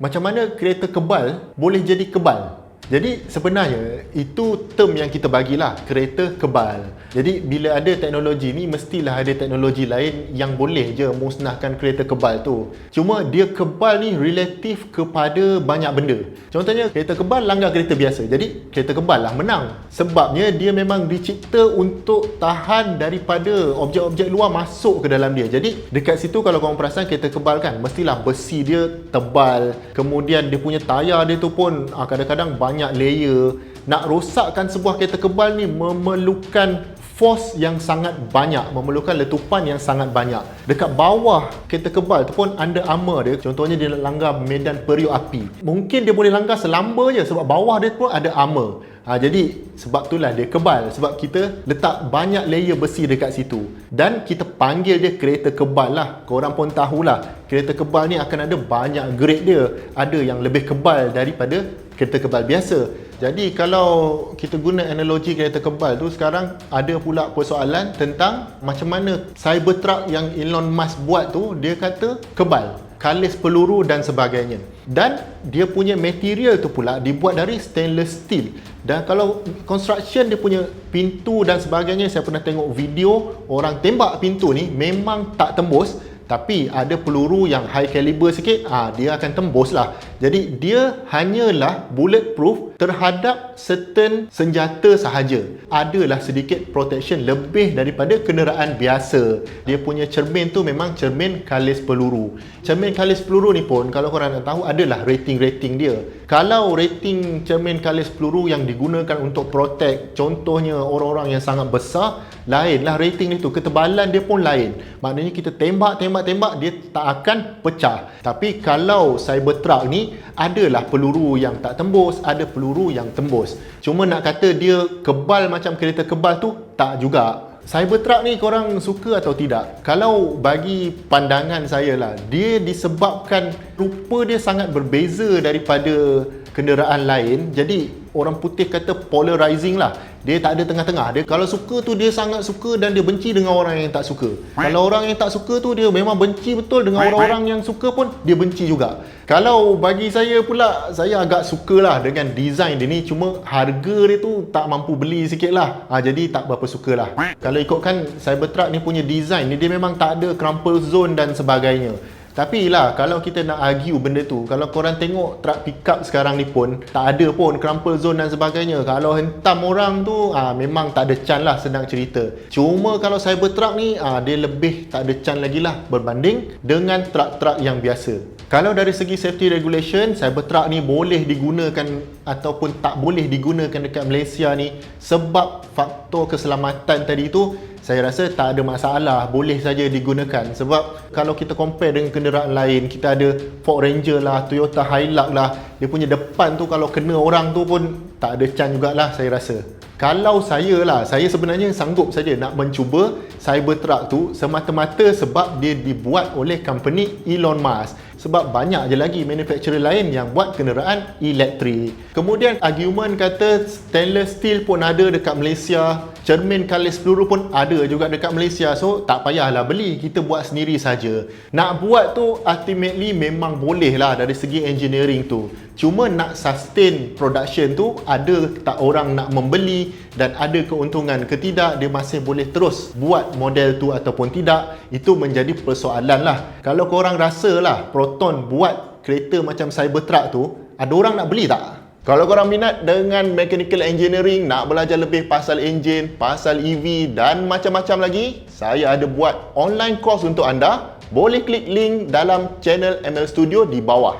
macam mana kereta kebal boleh jadi kebal? Jadi sebenarnya itu term yang kita bagilah kereta kebal. Jadi bila ada teknologi ni mestilah ada teknologi lain yang boleh je musnahkan kereta kebal tu. Cuma dia kebal ni relatif kepada banyak benda. Contohnya kereta kebal langgar kereta biasa. Jadi kereta kebal lah menang. Sebabnya dia memang dicipta untuk tahan daripada objek-objek luar masuk ke dalam dia. Jadi dekat situ kalau korang perasan kereta kebal kan mestilah besi dia tebal. Kemudian dia punya tayar dia tu pun ah, kadang-kadang banyak banyak layer nak rosakkan sebuah kereta kebal ni memerlukan force yang sangat banyak memerlukan letupan yang sangat banyak. Dekat bawah kereta kebal tu pun under armor dia contohnya dia langgar medan periuk api. Mungkin dia boleh langgar selamba je sebab bawah dia pun ada armor ha, jadi sebab itulah dia kebal sebab kita letak banyak layer besi dekat situ. Dan kita panggil dia kereta kebal lah. Korang pun tahulah kereta kebal ni akan ada banyak grade dia. Ada yang lebih kebal daripada kereta kebal biasa jadi kalau kita guna analogi kereta kebal tu sekarang ada pula persoalan tentang macam mana Cybertruck yang Elon Musk buat tu dia kata kebal, kalis peluru dan sebagainya. Dan dia punya material tu pula dibuat dari stainless steel. Dan kalau construction dia punya pintu dan sebagainya saya pernah tengok video orang tembak pintu ni memang tak tembus tapi ada peluru yang high caliber sikit ah dia akan tembus lah. Jadi dia hanyalah bulletproof terhadap certain senjata sahaja adalah sedikit protection lebih daripada kenderaan biasa. Dia punya cermin tu memang cermin kalis peluru. Cermin kalis peluru ni pun kalau korang nak tahu adalah rating-rating dia. Kalau rating cermin kalis peluru yang digunakan untuk protect contohnya orang-orang yang sangat besar lainlah rating itu ketebalan dia pun lain. Maknanya kita tembak-tembak-tembak dia tak akan pecah. Tapi kalau Cybertruck ni adalah peluru yang tak tembus ada peluru yang tembus cuma nak kata dia kebal macam kereta kebal tu tak juga Cybertruck ni korang suka atau tidak? Kalau bagi pandangan saya lah, dia disebabkan rupa dia sangat berbeza daripada kenderaan lain. Jadi orang putih kata polarizing lah. Dia tak ada tengah-tengah. Dia kalau suka tu dia sangat suka dan dia benci dengan orang yang tak suka. Kalau orang yang tak suka tu dia memang benci betul dengan orang-orang yang suka pun dia benci juga. Kalau bagi saya pula saya agak suka lah dengan design dia ni. Cuma harga dia tu tak mampu beli sikit lah. Ha, jadi tak berapa suka lah. Kalau ikutkan Cybertruck ni punya design ni dia memang tak ada crumple zone dan sebagainya tapi lah kalau kita nak argue benda tu Kalau korang tengok truck pickup sekarang ni pun Tak ada pun crumple zone dan sebagainya. Kalau hentam orang tu ah, Memang tak ada can lah senang cerita. Cuma kalau Cybertruck ni ah, Dia lebih tak ada can lagi lah Berbanding dengan truck-truck yang biasa kalau dari segi safety regulation, Cybertruck ni boleh digunakan ataupun tak boleh digunakan dekat Malaysia ni sebab faktor keselamatan tadi tu saya rasa tak ada masalah. Boleh saja digunakan. Sebab kalau kita compare dengan kenderaan lain kita ada Ford Ranger lah Toyota Hilux lah. Dia punya depan tu kalau kena orang tu pun tak ada chance jugalah saya rasa. Kalau saya lah saya sebenarnya sanggup saja nak mencuba Cybertruck tu semata-mata sebab dia dibuat oleh company Elon Musk sebab banyak je lagi manufacturer lain yang buat kenderaan elektrik. Kemudian argument kata stainless steel pun ada dekat Malaysia, cermin kalis peluru pun ada juga dekat Malaysia. So tak payahlah beli, kita buat sendiri saja. Nak buat tu ultimately memang boleh lah dari segi engineering tu. Cuma nak sustain production tu ada tak orang nak membeli dan ada keuntungan ke tidak dia masih boleh terus buat model tu ataupun tidak itu menjadi persoalan lah. Kalau korang rasa lah Proton buat kereta macam Cybertruck tu ada orang nak beli tak? Kalau korang minat dengan mechanical engineering, nak belajar lebih pasal engine, pasal EV dan macam-macam lagi, saya ada buat online course untuk anda. Boleh klik link dalam channel ML Studio di bawah.